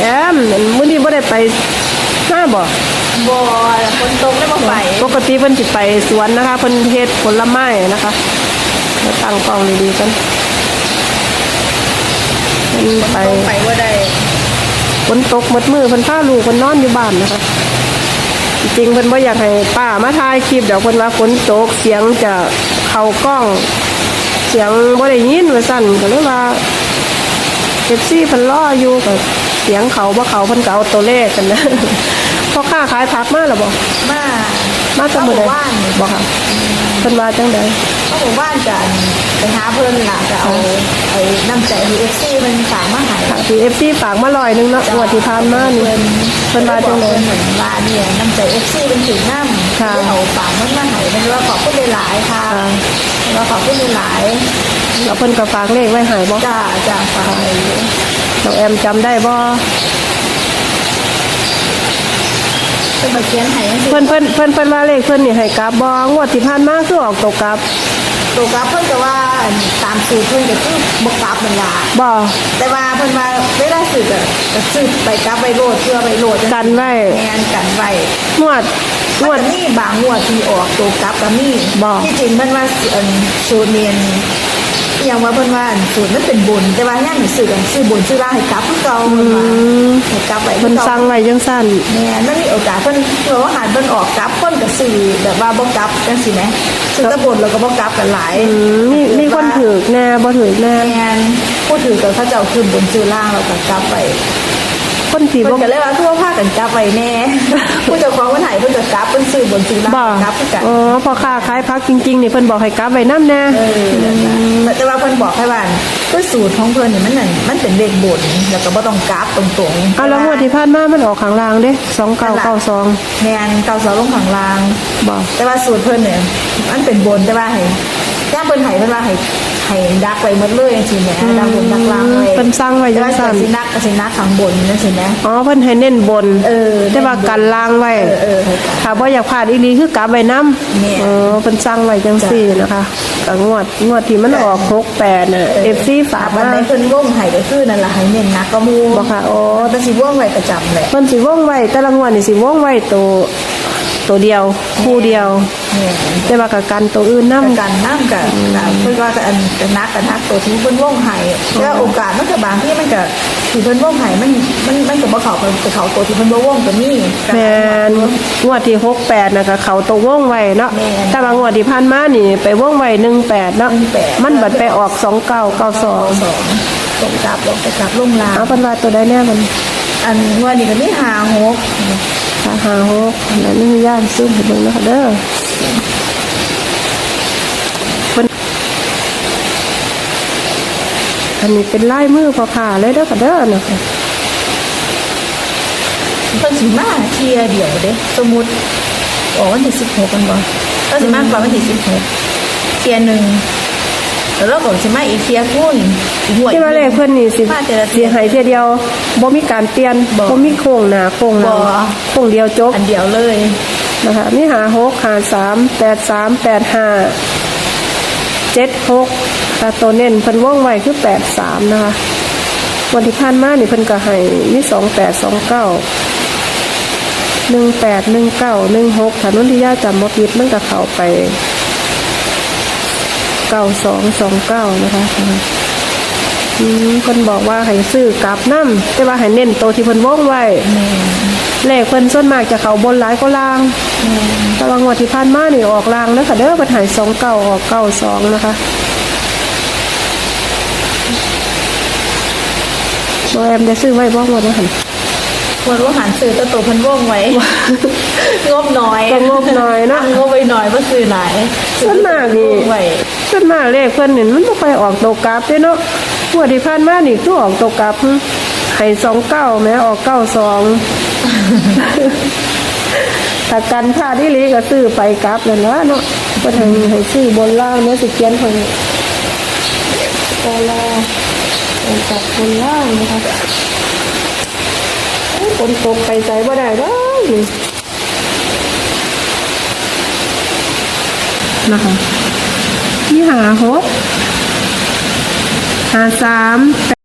แอมมื้อนี้บ่ได้ไปหน้าบ่บ่คนตรงได้บ่ไปปกติเพิ่นสิไปสวนนะคะเพิ่นเฮ็ดผลไม้นะคะมาตั้งกล้องดีๆกันเพิ่นไปตรงไปบ่ได้ฝนตกหมดมือเพิ่นพาลูกเพิ่นนอนอยู่บ้านนะคะจริงๆเพิ่นบ่อยากให้ป้ามาถ่ายคลิปเดี๋ยวเพิ่นว่าฝนตกเสียงจะเข้ากล้อง เสียงบ่ได้ยินว่าซั่นก็เลยว่าเอฟซีเพิ่นรออยู่ก็เสียงเขาบ่เขาเพิ่นก็เอาตัวเลขกันนะพ่อค้าขายผักมาแล้วบ่มามาแตะมื้อใดบ้านบ่ค่ะเพิ่นว่าจังไดเขาบอกบ้านจะไปหาเพิ่นล่ะจะเอาไอ้น้ำใจ UFC มันฝากมาให้ค่ะที่ FC ฝากมาร้อยหนึงเนาะงวดที่ผ่านมานี่เพิ่นว่าจังไดเพิ่นเหมือนว่าเนี่ยน้ำใจ FC เป็นถึงน้ำค่ะที่เอาฝากมันมาให้มันว่าขอบคุณหลายๆค่ะค่ะ ว่าขอบคุณหลายแล้วเพิ่นก็ฝากเลขไว้ให้บ่ๆจ้าจ้าฝากให้ น้องแอมจำได้บ่เพิ่นมาเขียนให้จังซี่เพิ่นเพิ่นเพิ่นเพิ่นว่าเลขเพิ่นนี่ให้กลับบ่งวดที่ผ่านมาคือออกตกกลับตัวกราฟเพิ่นก็ว่าตามสูตรเพิ่นก็คือบ่กราฟมันล่ะบ่แต่ว่าเพิ่นว่าเวลาซื้อก็ก็ซื้อไปกราฟไปโหลดเพื่อไปโหลดจังกันไว้แม่นกันไว้งวดงงววดดนี้บางงวดที่ออกตัวกลับก็มีบ่ที่จริงมันว่าอันสูตรเนียน อหย่างว่าเพิ่นว่าอันสูตรมันเป็นบุญแต่ว่าย่างซื้อกันซื้อบุญซื้อล่างให้กลับคือเก่าเพิ่นว่าให้กลับไว้เพิ่นคือก่าสั่งไว้จังซั่นแม่นมันมีโอกาสเพิ่นเผื่อว่าหารเพิ่นออกกลับเพิ่นก็ซื้อแบบว่าบ่กลับจังซี่แหมซื้อแตะบนแล้วก็บ่กลับกันหลายอืมมีมีคนถือแน่บ่ถือแน่แม่นผู้ถือกับเขาเจ้าคือบนซื้อล่างแล้วก็กลับไป คนสิเพิ่บ่นก็เลยว่าทั่วภาคกันกลับไปแน่ผู้เจ้าของเพิ่นให้เพิ่นก็กลับเพิ่นซื้อบนซื้อล่างบ่กลับคือกันอ๋อพอค้าขายพักจริงๆนี่เพิ่นบอกให้กลับไว้นํแน่เออแต่ว่าเพิ่นบอกให้ว่าคือสูตรของเพิ่นนี่มันนั่นมันเป็นเลขบนแล้วก็บ่ต้องกราฟตรงๆ เอาแล้วงวดที่ผ่านมามันออกข้างล่างเด้2992แม่นเก้าสองลงข้างล่าง บ่ แต่ว่าสูตรเพิ่นเนี่ยมันเป็นบนแต่ว่าให้ย่างเพิ่นให้เพิ่นว่าให้ ให้ดักไว้หมดเลยจังซี่แหมดักบนดักล่างเลยเพิ่นสั่งไว้แต่จังว่าซั่นสินักก็สินักข้างบนจังซี่แหมอ๋อเพิ่นให้เน้นบนเออแต่ว่ากันล่างไว้เออเออให้กันถ้าบ่อยากพลาดอีหลีคือกลับไว้นํแม่อ๋อเพิ่นสั่งไว้จังซี่นะคะก็งวดงวดที่มันออก68น่ะ FC ฝากวัมานไหนเพิ่นวงให้ก็คือนั่นล่ะให้เน้นนักก็หมู่บ่ค่ะอ๋อแต่สิวงไว้ประจำแหละเพิ่นสิวงไว้แต่ละงวดนี่สิวงไว้ตัว ตัวเดียว คู่เดียวเนี่ยแต่ว่าก็กันตัวอื่นนำกันน้ำกับเพื่อนว่าอันกันนักกันนักตัวที่เพิ่นว่องไห้แล้วโอกาสมันก็บางที่มันก็ที่เพิ่นว่องไห้มันมันมันก็บ่เข้าไปเขาตัวที่เพิ่นบ่ว่องก็มีแม่นงวดที่68น่ะก็เขาตัววงไว้เนาะแม่นแต่ว่างวดที่ผ่านมานี่ ไปวงไว้18เนาะ18มันบัดไปออกสอง2992สองตกกลับลงไปกลับลงลาเอาเป็นว่าตัวใดแน่มัน อันงวดนี้ก็มีหาหก หาหาหกอันนั้นนี่ย่านซุ่มให้เบิ่งนะคะเด้ออันนี้เป็นลายมือพอผ่าเลยเด้อค่ะเด้อนะคะเพิ่นสิมาเทียเดียวเด้สมมุติออกวันที่16กันบ่ก็สิมาก่อนวันที่16เทียหนึ่ง แล้วเราก็สิมาอีกเที่ยคู่หนึงอีกหวย ที่ว่าเลขเพิ่นนี่สิมาแต่ละสิให้เทียเดียวบ่มีการเปลี่ยนบ่บ่มีโค้งหน้าโค้งหลังบ่ โค้งเดียวจบอันเดียวเลย นะคะมีหาหกหาสามแปดสามแปดห้าเจ็ดหกแต่ตัวเน้นเพิ่นว่องไวคือแปดสามนะคะวันที่ผ่านมานี่เพิ่นก็ให้มีสองแปดสองเก้าหนึ่งแปดหนึ่งเก้าหนึ่งหกถนนที่ย่าจำบ่ผิดมันก็เข้าไป เก้าสองสองเก้านะคะอืมเพิ่นบอกว่าให้ซื้อกลับน้ำแต่ว่าให้เน้นโตที่เพิ่นว่องไว้เลขเพิ่นส่วนมากจะเขาบนหลายก็ล่างตารางวัดที่ผ่านมานี่ออกรางนะคะเด้อปัญหาสองเก้าออกเก้าสองนะคะโบแอมได้ซื้อไว้บ้างวันนะค่ะ วันว่าหันซื้อตัวตัวเพันว่องไว้ งบน้อยก็งบน้อยเนาะงบไปหน่อยก็ซื้อหลายส่วนมากนี่ไว้ส่วนมากเลขเพิ่นนี่มันไม่ค่อยออกตัวกราฟเด้เนาะงวดที่ผ่านมานี่คือออกตัวกราฟให้สองเก้าแม้ออกเก้าสองถ้ากันพลาดที่ลีก็ซื้อไปกราฟเลยนะเนาะเพิ่นให้ให้ซื้อบนล่างเนื้อสิเกียนคนโอลาเป็นจับบนล่างนะคะโอ้ย ฝนตกไปใจบ่ได้เลยนี่นะคะนี่หาหกหาสามแป